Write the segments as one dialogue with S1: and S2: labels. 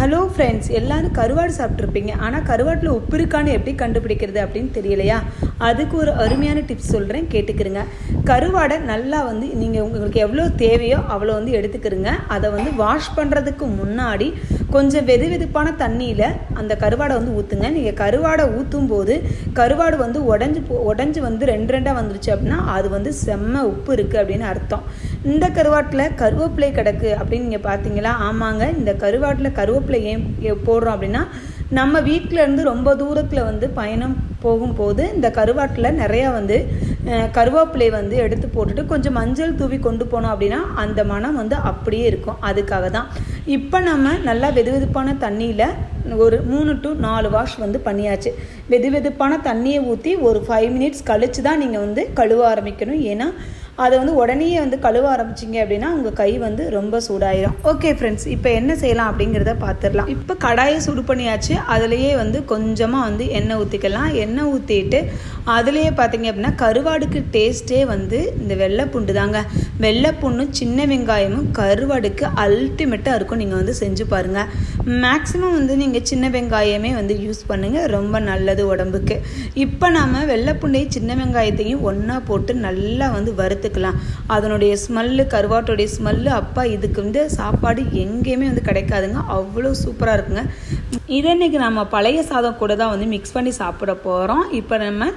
S1: Hello friends எல்லாரும் கருவாடு சாப்பிட்ருப்பீங்க ஆனால் கருவாட்டில் உப்பு இருக்கான்னு எப்படி கண்டுபிடிக்கிறது அப்படின்னு தெரியலையா? அதுக்கு ஒரு அருமையான டிப்ஸ் சொல்கிறேன் கேட்டுக்கிறேங்க. கருவாடை நல்லா வந்து நீங்கள் உங்களுக்கு எவ்வளோ தேவையோ அவ்வளோ வந்து எடுத்துக்கிறங்க. அதை வந்து வாஷ் பண்ணுறதுக்கு முன்னாடி கொஞ்சம் வெது வெதுப்பான தண்ணியில் அந்த கருவாடை வந்து ஊற்றுங்க நீங்கள் கருவாடை ஊற்றும் போது கருவாடு வந்து உடஞ்சி போ உடஞ்சி வந்து ரெண்டு ரெண்டாக வந்துருச்சு அப்படின்னா அது வந்து செம்ம உப்பு இருக்குது அப்படின்னு அர்த்தம். இந்த கருவாட்டில் கருவேப்பிலை கிடக்கு அப்படின்னு நீங்கள் பார்த்தீங்களா ஆமாங்க. இந்த கருவாட்டில் கருவேப்பிலை ஏன் போடுறோம் அப்படின்னா நம்ம வீட்டில் இருந்து ரொம்ப தூரத்தில் வந்து பயணம் போகும்போது இந்த கருவாட்டில் நிறையா வந்து கருவேப்பிலை வந்து எடுத்து போட்டுட்டு கொஞ்சம் மஞ்சள் தூவி கொண்டு போனோம் அப்படின்னா அந்த மனம் வந்து அப்படியே இருக்கும். அதுக்காக தான். இப்போ நம்ம நல்லா வெது வெதுப்பான தண்ணியில் ஒரு மூணு டு நாலு வாஷ் வந்து பண்ணியாச்சு. வெது வெதுப்பான தண்ணியை ஊற்றி ஒரு ஃபைவ் மினிட்ஸ் கழிச்சு தான் நீங்கள் வந்து கழுவ ஆரம்பிக்கணும். ஏன்னா அதை வந்து உடனே வந்து கழுவ ஆரம்பிச்சிங்க அப்படின்னா உங்கள் கை வந்து ரொம்ப சூடாயிரும். ஓகே ஃப்ரெண்ட்ஸ் இப்போ என்ன செய்யலாம் அப்படிங்கிறத பார்த்துடலாம் இப்போ கடாயை சுடு பண்ணியாச்சு. அதுலேயே வந்து கொஞ்சமாக வந்து எண்ணெய் ஊற்றிக்கலாம் எண்ணெய் ஊற்றிட்டு அதுலேயே பார்த்தீங்க அப்படின்னா கருவாடுக்கு டேஸ்ட்டே வந்து இந்த வெள்ளைப்பூண்டு தாங்க. வெள்ளைப்புண்ணும் சின்ன வெங்காயமும் கருவாடுக்கு அல்டிமேட்டாக இருக்கும். நீங்கள் வந்து செஞ்சு பாருங்கள் மேக்ஸிமம் வந்து நீங்கள் சின்ன வெங்காயமே வந்து யூஸ் பண்ணுங்கள் ரொம்ப நல்லது உடம்புக்கு. இப்போ நாம் வெள்ளைப்புண்டையும் சின்ன வெங்காயத்தையும் ஒன்றா போட்டு நல்லா வந்து வறுத்து எடுத்துக்கலாம். அதனுடைய ஸ்மெல்லு கருவாட்டுடைய ஸ்மெல்லு அப்பா இதுக்கு வந்து சாப்பாடு எங்கேயுமே வந்து கிடைக்காதுங்க. அவ்வளோ சூப்பராக இருக்குங்க. இதை இன்றைக்கி நம்ம பழைய சாதம் கூட தான் வந்து மிக்ஸ் பண்ணி சாப்பிட போகிறோம் இப்போ நம்ம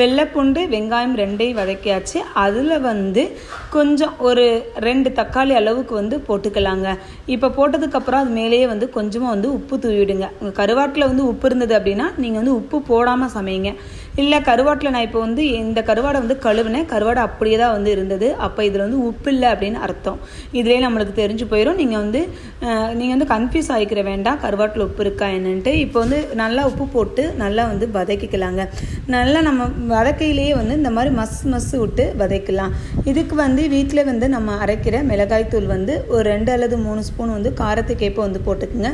S1: வெள்ளைப்பூண்டு வெங்காயம் ரெண்டையும் வதக்கியாச்சு. அதில் வந்து கொஞ்சம் ஒரு ரெண்டு தக்காளி அளவுக்கு வந்து போட்டுக்கலாங்க. இப்போ போட்டதுக்கப்புறம் அது மேலேயே வந்து கொஞ்சமாக வந்து உப்பு தூவிடுங்க. உங்கள் கருவாட்டில் வந்து உப்பு இருந்தது அப்படின்னா நீங்கள் வந்து உப்பு போடாமல் சமைங்க. இல்லை கருவாட்டில் நான் இப்போ வந்து இந்த கருவாடை வந்து கழுவினேன். கருவாடை அப்படியே தான் வந்து இருந்தது. அப்போ இதில் வந்து உப்பு இல்லை அப்படின்னு அர்த்தம். இதுலேயே நம்மளுக்கு தெரிஞ்சு போயிடும் நீங்கள் வந்து நீங்கள் வந்து கன்ஃபியூஸ் ஆகிக்கிற வேண்டாம். கருவாட்டில் உப்பு இருக்கா என்னன்ட்டு. இப்போ வந்து நல்லா உப்பு போட்டு நல்லா வந்து வதக்கிக்கலாங்க. நல்லா நம்ம வதக்கையிலேயே வந்து இந்த மாதிரி மஸ் மஸ் விட்டு வதக்கலாம். இதுக்கு வந்து வீட்டில் வந்து நம்ம அரைக்கிற மிளகாய்த்தூள் வந்து ஒரு ரெண்டு அல்லது மூணு ஸ்பூன் வந்து காரத்துக்கு ஏற்ப வந்து போட்டுக்குங்க.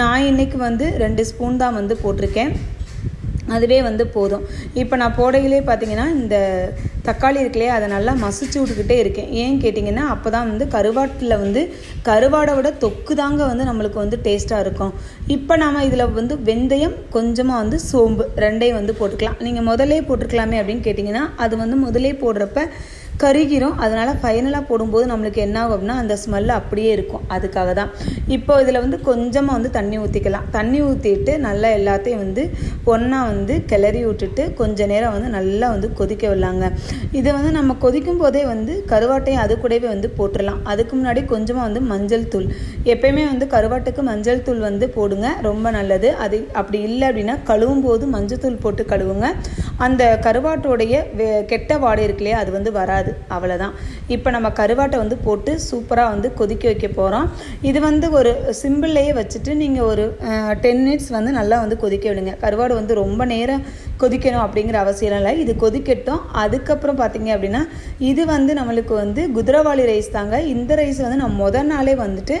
S1: நான் இன்னைக்கு வந்து ரெண்டு ஸ்பூன் தான் வந்து போட்டிருக்கேன். அதுவே வந்து போதும். இப்போ நான் போடையிலே பார்த்தீங்கன்னா இந்த தக்காளி இருக்குல்லையே அதை நல்லா மசிச்சு விட்டுக்கிட்டே இருக்கேன். ஏன் கேட்டிங்கன்னா அப்போ தான் வந்து கருவாட்டில் வந்து கருவாடை விட தொக்கு தாங்க வந்து நம்மளுக்கு வந்து டேஸ்ட்டாக இருக்கும். இப்போ நாம் இதில் வந்து வெந்தயம் கொஞ்சமாக வந்து சோம்பு ரெண்டையும் வந்து போட்டுக்கலாம். நீங்கள் முதலே போட்டுக்கலாமே அப்படின்னு கேட்டிங்கன்னா அது வந்து முதலே போடுறப்ப கருகிரும் அதனால் ஃபைனலாக போடும்போது நம்மளுக்கு என்ன ஆகும் அப்படின்னா அந்த ஸ்மெல் அப்படியே இருக்கும். அதுக்காக தான் இப்போ இதில் வந்து கொஞ்சமாக வந்து தண்ணி ஊற்றிக்கலாம் தண்ணி ஊற்றிட்டு நல்லா எல்லாத்தையும் வந்து ஒன்றா வந்து கிளறி விட்டுட்டு கொஞ்ச நேரம் வந்து நல்லா வந்து கொதிக்க விடலாங்க. இதை வந்து நம்ம கொதிக்கும் போதே வந்து கருவாட்டையும் அது கூடவே வந்து போட்டுடலாம் அதுக்கு முன்னாடி கொஞ்சமாக வந்து மஞ்சள் தூள். எப்பயுமே வந்து கருவாட்டுக்கு மஞ்சள் தூள் வந்து போடுங்க. ரொம்ப நல்லது. அது அப்படி இல்லை அப்படின்னா கழுவும் போது மஞ்சள் தூள் போட்டு கழுவுங்க. அந்த கருவாட்டோடைய வே- கெட்ட வாடை இருக்கு இல்லையா அது வந்து வராது. அவ்வளோதான் இப்போ நம்ம கருவாட்டை வந்து போட்டு சூப்பராக வந்து கொதிக்க வைக்க போகிறோம் இது வந்து ஒரு சிம்பிள்லேயே வச்சுட்டு நீங்கள் ஒரு டென் மினிட்ஸ் வந்து நல்லா வந்து கொதிக்க விடுங்க. கருவாடு வந்து ரொம்ப நேரம் கொதிக்கணும் அப்படிங்கிற அவசியம் இல்லை. இது கொதிக்கட்டும். அதுக்கப்புறம் பார்த்தீங்க அப்படின்னா இது வந்து நம்மளுக்கு வந்து குதிரவாளி ரைஸ் தாங்க. இந்த ரைஸ் வந்து நான் முத நாளே வந்துட்டு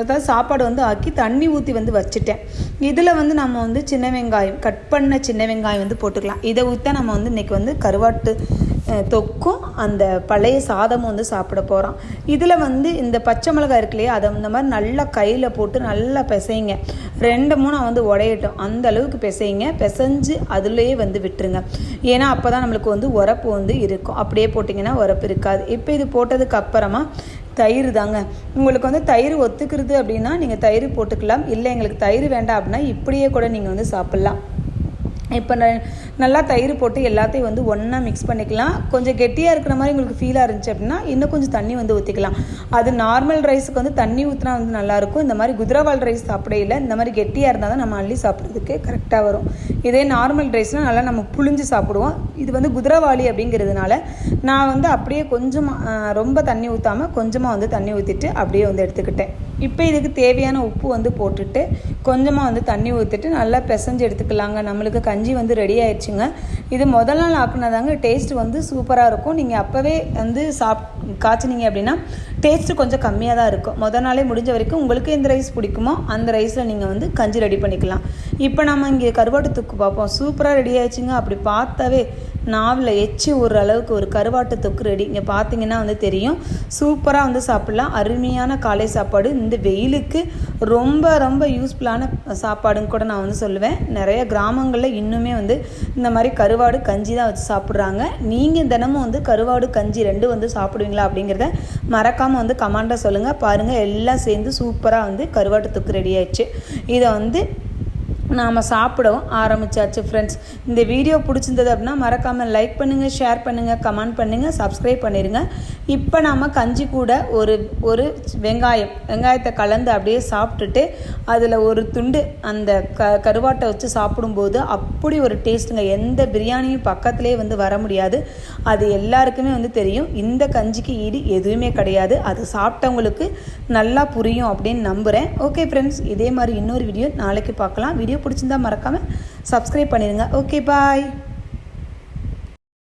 S1: அதாவது சாப்பாடு வந்து ஆக்கி தண்ணி ஊற்றி வந்து வச்சுட்டேன். இதில் வந்து நம்ம வந்து சின்ன வெங்காயம் கட் பண்ண சின்ன வெங்காயம் வந்து போட்டுக்கலாம். இதை ஊற்றி நம்ம வந்து இன்றைக்கி வந்து கருவாட்டு தொக்கும் அந்த பழைய சாதமும் வந்து சாப்பிட போகிறோம் இதில் வந்து இந்த பச்சை மிளகாய் இருக்கு இல்லையா அதை இந்த மாதிரி நல்லா கையில் போட்டு நல்லா பிசைங்க. ரெண்டு மூணு வந்து உடையட்டும். அந்த அளவுக்கு பிசைங்க. பிசைஞ்சு அதுலேயே வந்து விட்டுருங்க. ஏன்னா அப்போ தான் நம்மளுக்கு வந்து உரப்பு வந்து இருக்கும். அப்படியே போட்டிங்கன்னா உரப்பு இருக்காது. இப்போ இது போட்டதுக்கு அப்புறமா தயிர் தாங்க. உங்களுக்கு வந்து தயிர் ஒத்துக்கிறது அப்படின்னா நீங்கள் தயிர் போட்டுக்கலாம். இல்லை எங்களுக்கு தயிர் வேண்டாம் அப்படின்னா இப்படியே கூட நீங்கள் வந்து சாப்பிட்லாம். இப்போ ந- நல்லா தயிர் போட்டு எல்லாத்தையும் வந்து ஒன்றா மிக்ஸ் பண்ணிக்கலாம். கொஞ்சம் கெட்டியாக இருக்கிற மாதிரி உங்களுக்கு ஃபீலாக இருந்துச்சு அப்படின்னா இன்னும் கொஞ்சம் தண்ணி வந்து ஊற்றிக்கலாம் அது நார்மல் ரைஸுக்கு வந்து தண்ணி ஊற்றினா வந்து நல்லாயிருக்கும் இந்த மாதிரி குதிரவால் ரைஸ் சாப்பிடையில இந்த மாதிரி கெட்டியாக இருந்தால் தான் நம்ம அள்ளி சாப்பிட்றதுக்கு கரெக்டாக வரும். இதே நார்மல் ரைஸ்னால் நல்லா நம்ம புழிஞ்சு சாப்பிடுவோம். இது வந்து குதிரவாளி அப்படிங்கிறதுனால நான் வந்து அப்படியே கொஞ்சமாக ரொம்ப தண்ணி ஊற்றாமல் கொஞ்சமாக வந்து தண்ணி ஊற்றிட்டு அப்படியே வந்து எடுத்துக்கிட்டேன். இப்போ இதுக்கு தேவையான உப்பு வந்து போட்டுட்டு கொஞ்சமாக வந்து தண்ணி ஊற்றிட்டு நல்லா பிசைஞ்சு எடுத்துக்கலாங்க. நம்மளுக்கு கஞ்சி வந்து ரெடி ஆயிடுச்சுங்க. இது முதல் நாள் ஆக்குனதாங்க. டேஸ்ட் வந்து சூப்பராக இருக்கும். நீங்கள் அப்போவே வந்து சாப் காய்ச்சினீங்க அப்படின்னா டேஸ்ட்டு கொஞ்சம் கம்மியாக தான் இருக்கும். மொதல் நாளே முடிஞ்ச வரைக்கும் உங்களுக்கு எந்த ரைஸ் பிடிக்குமோ அந்த ரைஸில் நீங்கள் வந்து கஞ்சி ரெடி பண்ணிக்கலாம். இப்போ நம்ம இங்கே கருவாட்டு தொக்கு பார்ப்போம். சூப்பராக ரெடி ஆயிடுச்சுங்க. அப்படி பார்த்தாவே நாவில் எச்சி ஒரு அளவுக்கு ஒரு கருவாட்டு தொக்கு ரெடி இங்கே பார்த்தீங்கன்னா வந்து தெரியும். சூப்பராக வந்து சாப்பிட்லாம். அருமையான காலை சாப்பாடு. இந்த வெயிலுக்கு ரொம்ப ரொம்ப யூஸ்ஃபுல்லான சாப்பாடுன்னு கூட நான் வந்து சொல்லுவேன். நிறைய கிராமங்களில் இன்னுமே வந்து இந்த மாதிரி கருவாடு கஞ்சி தான் வச்சு சாப்பிட்றாங்க. நீங்கள் தினமும் வந்து கருவாடு கஞ்சி ரெண்டும் வந்து பண்ணுறீங்களா அப்படிங்கிறத மறக்காமல் வந்து கமெண்ட்டாக சொல்லுங்கள் பாருங்கள் எல்லாம் சேர்ந்து சூப்பராக வந்து கருவாட்டு தொக்கு ரெடி ஆயிடுச்சு. இதை வந்து நாம் சாப்பிடவும் ஆரம்பிச்சாச்சு ஃப்ரெண்ட்ஸ் இந்த வீடியோ பிடிச்சிருந்தது அப்படின்னா மறக்காமல் லைக் பண்ணுங்கள் ஷேர் பண்ணுங்கள் கமெண்ட் பண்ணுங்கள் சப்ஸ்கிரைப் பண்ணிடுங்க இப்போ நாம் கஞ்சி கூட ஒரு ஒரு வெங்காயம் வெங்காயத்தை கலந்து அப்படியே சாப்பிட்டுட்டு அதில் ஒரு துண்டு அந்த க கருவாட்டை வச்சு சாப்பிடும்போது அப்படி ஒரு டேஸ்ட்டுங்க எந்த பிரியாணியும் பக்கத்துலேயே வந்து வர முடியாது. அது எல்லாருக்குமே வந்து தெரியும். இந்த கஞ்சிக்கு ஈடு எதுவுமே கிடையாது. அது சாப்பிட்டவங்களுக்கு நல்லா புரியும் அப்படின்னு நம்புகிறேன் ஓகே ஃப்ரெண்ட்ஸ் இதே மாதிரி இன்னொரு வீடியோ நாளைக்கு பார்க்கலாம். வீடியோ பிடிச்சிருந்தா மறக்காமல் சப்ஸ்கிரைப் பண்ணிடுங்க ஓகே பாய்